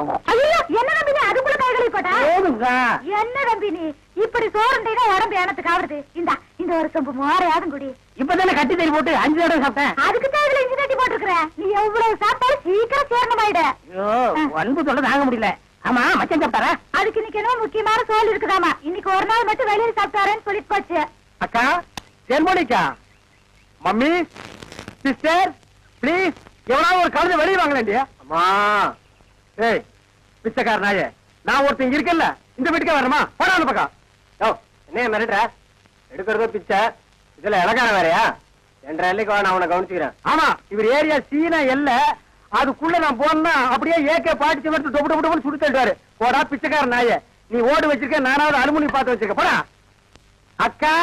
என்ன தம்பி நீ அதுக்குள்ள கைகளை போட்டா? என்ன தம்பி நீ இப்படி சோறுண்டீங்க உடம்பு எனத்துக்கு ஆவறது இந்த இந்த ஒரு சொம்பு மோரையாதும் குடி. இப்பதானே கட்டி தறி போட்டு அஞ்சு தடவை சாப்பிட்டேன். அதுக்கு இதுல இஞ்சி தட்டி போட்டிருக்கிற. நீ எவ்வளவு சாப்பிட்டாலும் சீக்கிரம் சேரணமாயிட. ஐயோ அன்பு சொல்ல தாங்க முடியல. ஆமா மச்சன் சாப்பிட்டாரா? அதுக்கு இன்னைக்கு என்ன முக்கியமான சோல் இருக்குதாமா. இன்னைக்கு ஒரு நாள் மட்டும் வெளியில சாப்பிட்டாரேன்னு சொல்லிட்டு போச்சு. அக்கா செல்மோனிக்கா மம்மி சிஸ்டர் ப்ளீஸ் எவனாவது ஒரு கழுதை வெளியே வாங்கலேண்டியா அம்மா ஏய் பிச்சைக்கார நாயே நான் ஒருத்தன் இருக்கேன்ல இந்த வீட்டுக்கே வரணுமா? போடா அந்த பக்கம். யோ என்ன மிரட்டுற? எடுக்கிறதோ பிச்சை. இதுல இலக்கார வேறையா? என்ற எல்லைக்கு நான் உன்னை கவனிச்சுக்கிறேன். ஆமா. இவர் ஏரியா சீனா எல்ல. அதுக்குள்ள நான் போனா அப்படியே ஏகே பாட்டி எடுத்து டொப்பு டொப்பு டொப்புன்னு சுடு தள்ளுவாரு. போடா பிச்சைக்கார நாயே. நீ ஓடு வச்சிருக்க நானாவது அலுமினி பார்த்து வச்சிருக்க. போடா. அக்கா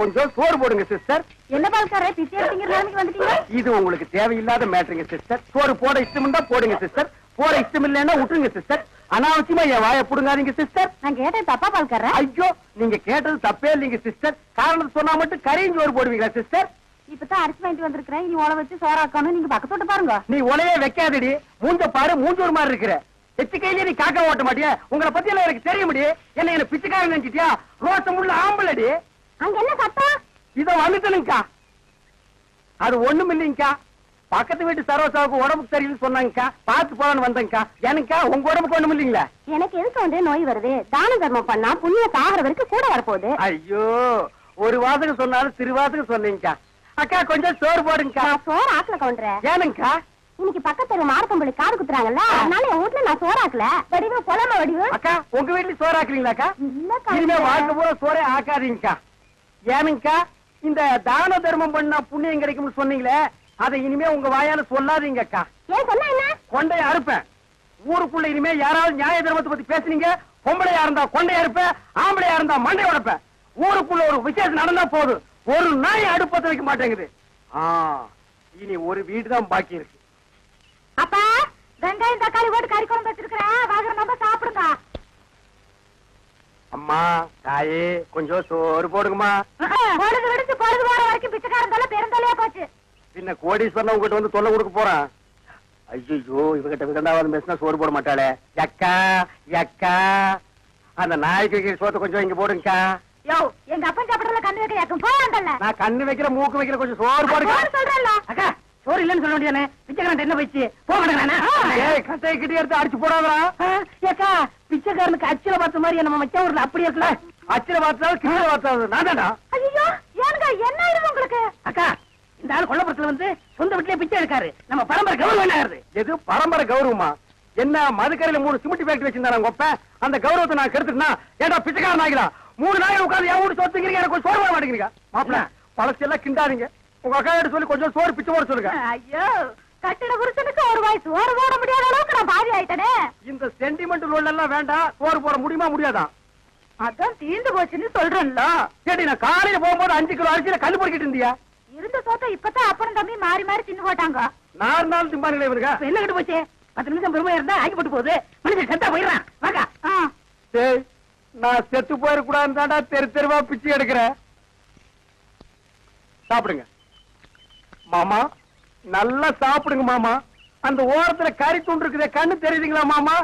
கொஞ்சம் சோறு போடுங்க சிஸ்டர் என்ன பால்கார பிச்சை எடுத்தீங்க நிலைமைக்கு வந்துட்டீங்க? இது உங்களுக்கு தேவையில்லாத மேட்டருங்க சிஸ்டர் சோறு போட இஷ்டம் தான் போடுங்க சிஸ்டர் போட இஷ்டம் இல்லைன்னா விட்டுருங்க சிஸ்டர் அனாவசியமா என் வாயை புடுங்காதீங்க சிஸ்டர் நான் கேட்டேன் தப்பா பால்கார ஐயோ நீங்க கேட்டது தப்பே இல்லைங்க சிஸ்டர் காரணம் சொன்னா மட்டும் கரையும் சோறு போடுவீங்களா சிஸ்டர் இப்பதான் அரிசி வாங்கிட்டு வந்திருக்கிறேன். இனி உழ வச்சு சோறாக்கணும் நீங்க பக்கத்தோட்டு பாருங்க. நீ உலையே வைக்காதடி. மூஞ்ச பாரு மூஞ்சூர் மாதிரி இருக்கிற. எச்சு கையிலே நீ காக்கா ஓட்ட மாட்டியா? உங்களை பத்தி எல்லாம் எனக்கு தெரிய முடியும் என்ன என்ன பிச்சைக்காரன் நினைச்சிட்டியா? ரோசம் உள்ள ஆம்பளடி. அங்க என்ன சத்தம்? இத வந்துட்டனுங்கக்கா. அது ஒண்ணும் இல்லைங்கக்கா. பக்கத்து வீட்டு சரோசாவுக்கு உடம்புக்கு சரியில்லைன்னு சொன்னாங்கக்கா. பார்த்து போலான்னு வந்தேங்கக்கா எனக்கா உங்க உடம்புக்கு ஒண்ணும் இல்லைங்களா? எனக்கு எதுக்கு வந்து நோய் வருது? தான தர்மம் பண்ணா புண்ணிய சாகர வரைக்கும் கூட வரப்போகுது. ஐயோ ஒரு வாசகம் சொன்னாலும் திரு வாசகம் சொன்னீங்கக்கா அக்கா கொஞ்சம் சோறு போடுங்கக்கா. நான் சோறு ஆக்கல கவுண்டர். ஏனுங்கக்கா? இன்னைக்கு பக்கத்து தெரு மாரக்கம்பளி காது குத்துறாங்கல்ல அதனால என் வீட்டுல நான் சோறு ஆக்கல. வடிவு குழம்பு வடிவு. அக்கா உங்க வீட்டுல சோறு ஆக்குறீங்களாக்கா இல்ல இனிமே கவுண்டரே. வாழ்க்கை பூரா சோறே ஆக்காதீங்கக்கா. ஏனுங்கக்கா இந்த தான தர்மம் பண்ணா புண்ணியம் கிடைக்கும்னு சொன்னீங்களே அதை இனிமே உங்க வாயால சொல்லாதீங்கக்கா. ஏன் சொன்னா என்ன? கொண்டைய அறுப்பேன். ஊருக்குள்ள இனிமே யாராவது நியாய தர்மத்தை பத்தி பேசுனீங்க பொம்பளையா இருந்தா கொண்டைய அறுப்பேன் ஆம்பளையா இருந்தா மண்டை உடைப்பேன். ஊருக்குள்ள ஒரு விசேஷம் நடந்தா போதும் ஒரு நாய் அடுப்பத்த வைக்க மாட்டேங்குது. இனி ஒரு வீடு தான் பாக்கி இருக்கு. அப்பா வெங்காயம் தக்காளி போட்டு கறி குழம்பு வச்சிருக்கிறேன் வாங்குற நம்ம சாப்பிடுங்க அம்மா தாயே கொஞ்சம் சோறு போடுங்கம்மா. பொழுது விடுத்து பொழுது போற வரைக்கும் பிச்சைக்காரன் தொல்லை பெருந்தொல்லையா போச்சு. பின்ன கோடீஸ்வரன் உங்ககிட்ட வந்து தொல்லை கொடுக்க போறான். ஐயோ இவகிட்ட விதண்டாவது பேசினா சோறு போட மாட்டாளே. எக்கா எக்கா. அந்த நாய்க்கு சோத்தை கொஞ்சம் இங்க போடுங்கக்கா. யோ எங்க அப்பன் சாப்பிடறதுல கண்ணு வைக்க யாக்கும் போவாங்கல்ல நான் கண்ணு வைக்கிற மூக்கு வைக்கிற கொஞ்சம் சோறு போடுங்க சொல்றேன்ல. அக்கா சோறு இல்லைன்னு சொல்ல வேண்டியதானே? பிச்சைக்காரன் என்ன போயிடுச்சு? போக ஏய் கட்டையை கிட்டே எடுத்து அடிச்சு போடாதா ஏக்கா பிச்சைக்காரனுக்கு அச்சில பார்த்த மாதிரி நம்ம மச்சான் ஊர்ல அப்படி இருக்குல்ல. அச்சில பார்த்தாலும் கீழே பார்த்தாலும் நான் தானா ஐயோ ஏனுங்க என்ன ஆயிடுது உங்களுக்கு? அக்கா இந்த ஆள் கொல்லப்புறத்துல வந்து சொந்த வீட்லயே பிச்சை எடுக்காரு. நம்ம பரம்பரை கௌரவம் என்ன ஆகுது? எது பரம்பரை கௌரவமா? என்ன மதுக்கரையில மூணு சிமெண்ட் ஃபேக்டரி வச்சிருந்தாங்க கொப்ப அந்த கௌரவத்தை நான் கெடுத்துட்டா ஏடா பிச்சைக்காரன் ஆகிடா? மூணு நாய் உட்கார்ந்து என் வீட்டு சொத்துக்கிறீங்க எனக்கு கொஞ்சம் சோறு போட மாட்டேங்கிறீங்க மாப்பிள பழசு எல்லாம் கிண்டாதீங்க. உங்க அக்கா கிட்ட சொல்லி கொஞ்சம் சோறு பிச்சை போட சொல்லுங்க. ஐயோ கட்டிட புருஷனுக்கு ஒரு வாய் சோறு போட முடியாத அளவுக்கு நான் பாதி ஆயிட்டனே. இந்த சென்டிமெண்ட் ரோல் எல்லாம் வேண்டாம். சோறு போட முடியுமா முடியாதா? அதான் தீர்ந்து போச்சுன்னு சொல்றேன்ல. சரி நான் காலையில போகும்போது அஞ்சு கிலோ அரிசியில கல் பொறுக்கிட்டு இருந்தியா? இருந்த சோத்த இப்பதான் அப்பனும் தம்பி மாறி மாறி தின்னு போட்டாங்க. நாலு நாள் திம்பானுங்களே இவருங்க. இப்ப என்ன கட்டு போச்சு? பத்து நிமிஷம் பெருமையா இருந்தா ஆக்கி போட்டு போகுது. மனுஷன் செத்தா போயிடுறான். ஆ, டேய் நான் செத்து போயிடக்கூடாதுன்னு தாண்டா தெரு தெருவா பிச்சை எடுக்கிறேன் சாப்பிடுங்க. மாமா நல்லா சாப்பிடுங்க மாமா. அந்த ஓரத்துல கறி துண்டு இருக்குதே கண்ணு தெரியுதுங்களா மாமா?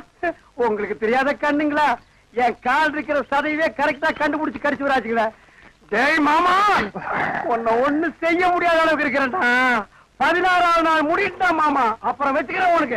உங்களுக்கு தெரியாத கண்ணுங்களா? என் கால் இருக்கிற சதையவே கரெக்டா கண்டுபிடிச்சு கடிச்சு வராச்சுங்களா டேய் மாமா! உன்னை ஒண்ணு செய்ய முடியாத அளவுக்கு இருக்கிறேன்டா. பதினாறாவது நாள் முடிட்டா மாமா. அப்புறம் வச்சுக்கிறேன் உனக்கு.